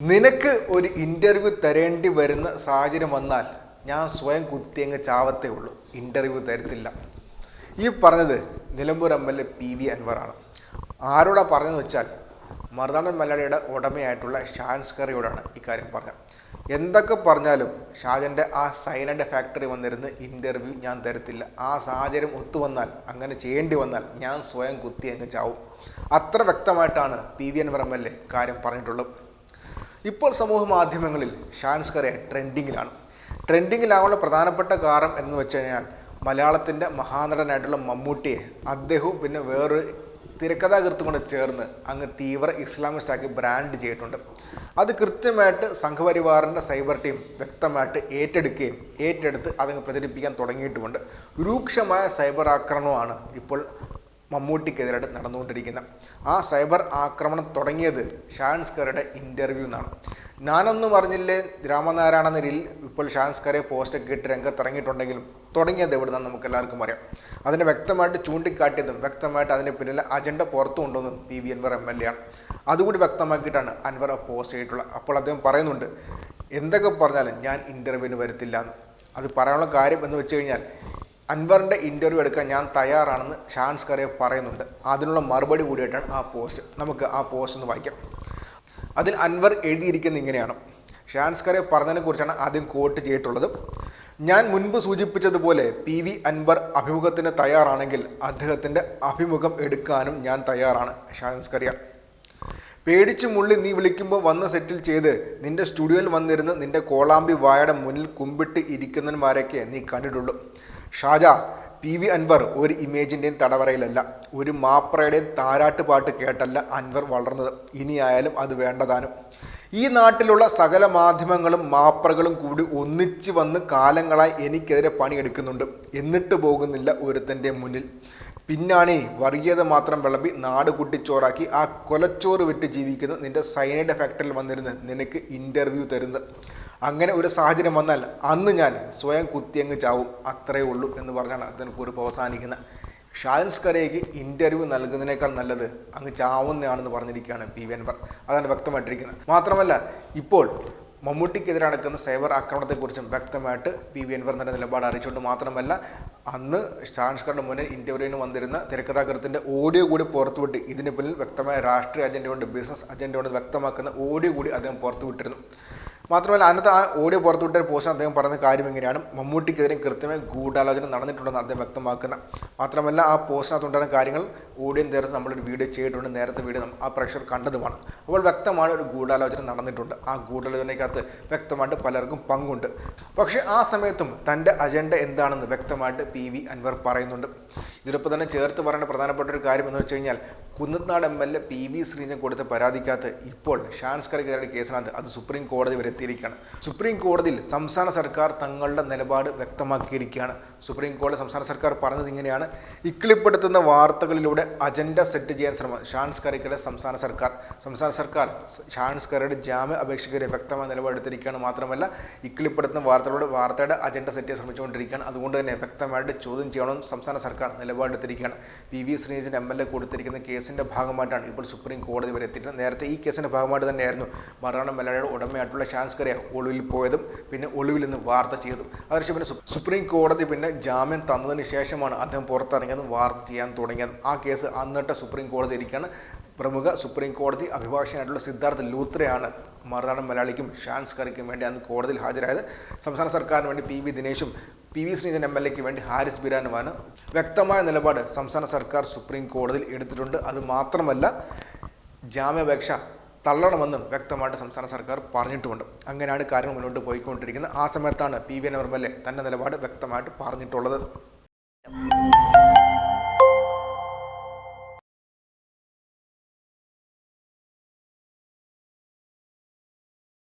നിനക്ക് ഒരു ഇന്റർവ്യൂ തരേണ്ടി വരുന്ന സാഹചര്യം വന്നാൽ ഞാൻ സ്വയം കുത്തിയങ്ങ് ചാവത്തേ ഉള്ളൂ. ഇന്റർവ്യൂ തരത്തില്ല. ഈ പറഞ്ഞത് Nilambur M L A P V അൻവറാണ് ആരോടാ പറഞ്ഞതെന്ന് വെച്ചാൽ മറുനാടൻ മലയാളിയുടെ ഉടമയായിട്ടുള്ള ഷാൻസ് കറിയോടാണ് ഇക്കാര്യം പറഞ്ഞത്. എന്തൊക്കെ പറഞ്ഞാലും ഷാജന്റെ ആ സൈലന്റ് ഫാക്ടറി വന്നിരുന്ന് ഇന്റർവ്യൂ ഞാൻ തരത്തില്ല. ആ സാഹചര്യം ഒത്തു വന്നാൽ അങ്ങനെ ചെയ്യേണ്ടി വന്നാൽ ഞാൻ സ്വയം കുത്തി അങ്ങ് ചാവും. അത്ര വ്യക്തമായിട്ടാണ് P V Anvar M L A കാര്യം പറഞ്ഞിട്ടുള്ളത്. ഇപ്പോൾ സമൂഹ മാധ്യമങ്ങളിൽ ഷാൻസ് കറിയ ട്രെൻഡിങ്ങിലാണ്. ട്രെൻഡിങ്ങിലാവാനുള്ള പ്രധാനപ്പെട്ട കാരണം എന്ന് വെച്ച് കഴിഞ്ഞാൽ മലയാളത്തിന്റെ മഹാനടനായിട്ടുള്ള മമ്മൂട്ടിയെ അദ്ദേഹവും പിന്നെ വേറൊരു തിരക്കഥാകൃത്തും കൂടെ ചേർന്ന് അങ്ങ് തീവ്ര ഇസ്ലാമിസ്റ്റാക്കി ബ്രാൻഡ് ചെയ്തിട്ടുണ്ട്. അത് കൃത്യമായിട്ട് സംഘപരിവാറിന്റെ സൈബർ ടീം വ്യക്തമായിട്ട് ഏറ്റെടുക്കുകയും ഏറ്റെടുത്ത് അതങ്ങ് പ്രചരിപ്പിക്കാൻ തുടങ്ങിയിട്ടുമുണ്ട്. രൂക്ഷമായ സൈബർ ആക്രമണമാണ് ഇപ്പോൾ മമ്മൂട്ടിക്കെതിരായിട്ട് നടന്നുകൊണ്ടിരിക്കുന്ന ആ സൈബർ ആക്രമണം തുടങ്ങിയത് ഷാൻസ്കറുടെ ഇന്റർവ്യൂ എന്നാണ് ഞാനൊന്നും പറഞ്ഞില്ലേ രാമനാരായണ നിരയിൽ ഇപ്പോൾ ഷാൻസ്കറെ പോസ്റ്റൊക്കെ ഇട്ട് രംഗത്തിറങ്ങിയിട്ടുണ്ടെങ്കിലും തുടങ്ങിയത് എവിടുന്നാണ് നമുക്ക് എല്ലാവർക്കും അറിയാം. അതിനെ വ്യക്തമായിട്ട് ചൂണ്ടിക്കാട്ടിയതും വ്യക്തമായിട്ട് അതിന് പിന്നിലെ അജണ്ട പുറത്തു കൊണ്ടുവന്നതും P V Anvar M L A ആണ്. അതുകൂടി വ്യക്തമാക്കിയിട്ടാണ് അൻവർ പോസ്റ്റ് ചെയ്തിട്ടുള്ളത് അപ്പോൾ അദ്ദേഹം പറയുന്നുണ്ട് എന്തൊക്കെ പറഞ്ഞാലും ഞാൻ ഇന്റർവ്യൂവിന് വരത്തില്ല എന്ന്. അത് പറയാനുള്ള കാര്യം എന്ന് വെച്ച് കഴിഞ്ഞാൽ അൻവറിന്റെ ഇന്റർവ്യൂ എടുക്കാൻ ഞാൻ തയ്യാറാണെന്ന് ഷാൻസ് കറിയ പറയുന്നുണ്ട്. അതിനുള്ള മറുപടി കൂടിയിട്ടാണ് ആ പോസ്റ്റ്. നമുക്ക് ആ പോസ്റ്റ് ഒന്ന് വായിക്കാം. അതിൽ അൻവർ എഴുതിയിരിക്കുന്നത് ഇങ്ങനെയാണ്. ഷാൻസ് കറിയ പറഞ്ഞതിനെ കുറിച്ചാണ് ആദ്യം കോട്ട് ചെയ്തിട്ടുള്ളത്. ഞാൻ മുൻപ് സൂചിപ്പിച്ചതുപോലെ പി വി അൻവർ അഭിമുഖത്തിന് തയ്യാറാണെങ്കിൽ അദ്ദേഹത്തിന്റെ അഭിമുഖം എടുക്കാനും ഞാൻ തയ്യാറാണ് ഷാൻസ് കറിയ പേടിച്ച് മുള്ളി നീ വിളിക്കുമ്പോൾ വന്ന് സെറ്റിൽ ചെയ്ത് നിന്റെ സ്റ്റുഡിയോയിൽ വന്നിരുന്ന് നിന്റെ കോളാമ്പി വായയുടെ മുന്നിൽ കുമ്പിട്ട് ഇരിക്കുന്നവന്മാരൊക്കെ നീ കണ്ടിട്ടുള്ളൂ. ഷാജ പി വി അൻവർ ഒരു ഇമേജിന്റെയും തടവറയിലല്ല ഒരു മാപ്രയുടെയും താരാട്ട് പാട്ട് കേട്ടല്ല അൻവർ വളർന്നത്. ഇനിയായാലും അത് വേണ്ടതാനും. ഈ നാട്ടിലുള്ള സകല മാധ്യമങ്ങളും മാപ്രകളും കൂടി ഒന്നിച്ച് വന്ന് കാലങ്ങളായി എനിക്കെതിരെ പണിയെടുക്കുന്നുണ്ട്. എന്നിട്ട് പോകുന്നില്ല ഒരുത്തന്റെ മുന്നിൽ. പിന്നാണേ വർഗീയത മാത്രം വിളമ്പി നാട് കുട്ടിച്ചോറാക്കി ആ കൊലച്ചോറ് വിട്ട് ജീവിക്കുന്ന നിന്റെ സൈനൈഡ് ഫാക്ടറിയിൽ വന്നിരുന്ന് നിനക്ക് ഇന്റർവ്യൂ തരുന്നത്. അങ്ങനെ ഒരു സാഹചര്യം വന്നാൽ അന്ന് ഞാൻ സ്വയം കുത്തിയങ്ങ് ചാവും. അത്രയേ ഉള്ളൂ എന്ന് പറഞ്ഞാണ് അതിന് കുറിപ്പ് അവസാനിക്കുന്നത്. ഷാൻസ് കരയ്ക്ക് ഇന്റർവ്യൂ നൽകുന്നതിനേക്കാൾ നല്ലത് അങ്ങ് ചാവുന്നതാണെന്ന് പറഞ്ഞിരിക്കുകയാണ് പി വി അൻവർ. അതാണ് വ്യക്തമായിട്ടിരിക്കുന്നത്. മാത്രമല്ല ഇപ്പോൾ മമ്മൂട്ടിക്കെതിരെ നടക്കുന്ന സൈബർ ആക്രമണത്തെക്കുറിച്ചും വ്യക്തമായിട്ട് പി വി അൻവർ തന്നെ നിലപാട് അറിയിച്ചുകൊണ്ട് മാത്രമല്ല അന്ന് ഷാൻസ്കറിന് മുന്നിൽ ഇന്റർവ്യൂവിന് വന്നിരുന്ന തിരക്കഥാകൃത്തിന്റെ ഓഡിയോ കൂടി പുറത്തുവിട്ട് ഇതിന് പിന്നിൽ വ്യക്തമായ രാഷ്ട്രീയ അജണ്ടയുണ്ട് ബിസിനസ് അജണ്ടയുണ്ട് വ്യക്തമാക്കുന്ന ഓഡിയോ കൂടി അദ്ദേഹം പുറത്തുവിട്ടിരുന്നു. മാത്രമല്ല അന്നത്തെ ആ ഓഡിയോ പുറത്തുവിട്ട പോസ്റ്റ് അദ്ദേഹം പറയുന്ന കാര്യം എങ്ങനെയാണ് മമ്മൂട്ടിക്കെതിരെ കൃത്യമായി ഗൂഢാലോചന നടന്നിട്ടുണ്ടെന്ന് അദ്ദേഹം വ്യക്തമാക്കുന്ന. മാത്രമല്ല ആ പോസ്റ്റിനകത്തുണ്ടായ കാര്യങ്ങൾ ഓഡിയോ നേരത്തെ നമ്മളൊരു വീഡിയോ ചെയ്തിട്ടുണ്ട്. നേരത്തെ വീഡിയോ ആ പ്രഷർ കണ്ടതുമാണ്. അപ്പോൾ വ്യക്തമായ ഒരു ഗൂഢാലോചന നടന്നിട്ടുണ്ട്. ആ ഗൂഢാലോചനയ്ക്കകത്ത് വ്യക്തമായിട്ട് പലർക്കും പങ്കുണ്ട്. പക്ഷേ ആ സമയത്തും തന്റെ അജണ്ട എന്താണെന്ന് വ്യക്തമായിട്ട് പി വി അൻവർ പറയുന്നുണ്ട്. ഇതിലൊപ്പം തന്നെ ചേർത്ത് പറയേണ്ട പ്രധാനപ്പെട്ട ഒരു കാര്യം എന്ന് വെച്ച് കഴിഞ്ഞാൽ Kunnathunad M L A P V Sreejan കൊടുത്ത പരാതിക്കകത്ത് ഇപ്പോൾ ഷാൻസ് കറിക്കെതിരെ കേസിനകത്ത് അത് സുപ്രീം കോടതി വരെ എത്തിയിരിക്കുകയാണ്. സുപ്രീം കോടതിയിൽ സംസ്ഥാന സർക്കാർ തങ്ങളുടെ നിലപാട് വ്യക്തമാക്കിയിരിക്കുകയാണ്. സുപ്രീം കോടതി സംസ്ഥാന സർക്കാർ പറഞ്ഞത് ഇങ്ങനെയാണ്. ഇക്കിളിപ്പെടുത്തുന്ന വാർത്തകളിലൂടെ അജണ്ട സെറ്റ് ചെയ്യാൻ ശ്രമം ഷാൻസ് സംസ്ഥാന സർക്കാർ. സംസ്ഥാന സർക്കാർ ഷാൻസ് കറിയുടെ ജാമ്യ അപേക്ഷകരെ വ്യക്തമായ നിലപാടെടുത്തിരിക്കുകയാണ് മാത്രമല്ല ഇക്കിളിപ്പെടുത്തുന്ന വാർത്തകളുടെ വാർത്തയുടെ അജണ്ട സെറ്റ് ചെയ്യാൻ ശ്രമിച്ചുകൊണ്ടിരിക്കുകയാണ്. അതുകൊണ്ട് തന്നെ വ്യക്തമായിട്ട് ചോദ്യം ചെയ്യണമെന്ന് സംസ്ഥാന സർക്കാർ നിലപാടെടുത്തിരിക്കുകയാണ്. P V. Sreejan M. L. A കൊടുത്തിരിക്കുന്ന കേസിന്റെ ഭാഗമായിട്ടാണ് ഇപ്പോൾ സുപ്രീം കോടതി വരെ എത്തിയിട്ടുള്ളത്. നേരത്തെ ഈ കേസിന്റെ ഭാഗമായിട്ട് തന്നെയായിരുന്നു മറാണ മലയാളിയുടെ ഉടമയായിട്ടുള്ള ഷാൻസ് കറിയ ഒളിവിൽ പോയതും പിന്നെ ഒളിവിൽ നിന്ന് വാർത്ത ചെയ്തു അതിനുശേഷം പിന്നെ സുപ്രീം കോടതി പിന്നെ ജാമ്യം തന്നതിന് ശേഷമാണ് അദ്ദേഹം പുറത്തിറങ്ങിയതും വാർത്ത ചെയ്യാൻ തുടങ്ങിയതും. ആ കേസ് അന്നിട്ട് സുപ്രീം കോടതി ഇരിക്കുകയാണ്. പ്രമുഖ സുപ്രീം കോടതി അഭിഭാഷകനായിട്ടുള്ള സിദ്ധാർത്ഥ് ലൂത്രയാണ് മറുനാടൻ മലയാളിക്കും ഷാൻസ് കറിക്കും വേണ്ടി അന്ന് കോടതിയിൽ ഹാജരായത്. സംസ്ഥാന സർക്കാരിന് വേണ്ടി P. V. ദിനേശും P V Sreejan M L എക്ക് വേണ്ടി ഹാരിസ് ബിരാനുമാണ് വ്യക്തമായ നിലപാട് സംസ്ഥാന സർക്കാർ സുപ്രീം കോടതിയിൽ എടുത്തിട്ടുണ്ട്. അത് മാത്രമല്ല ജാമ്യാപേക്ഷ തള്ളണമെന്നും വ്യക്തമായിട്ട് സംസ്ഥാന സർക്കാർ പറഞ്ഞിട്ടുമുണ്ട് അങ്ങനെയാണ് കാര്യങ്ങൾ മുന്നോട്ട് പോയിക്കൊണ്ടിരിക്കുന്നത്. ആ സമയത്താണ് P V N M L A തന്റെ നിലപാട് വ്യക്തമായിട്ട് പറഞ്ഞിട്ടുള്ളത്.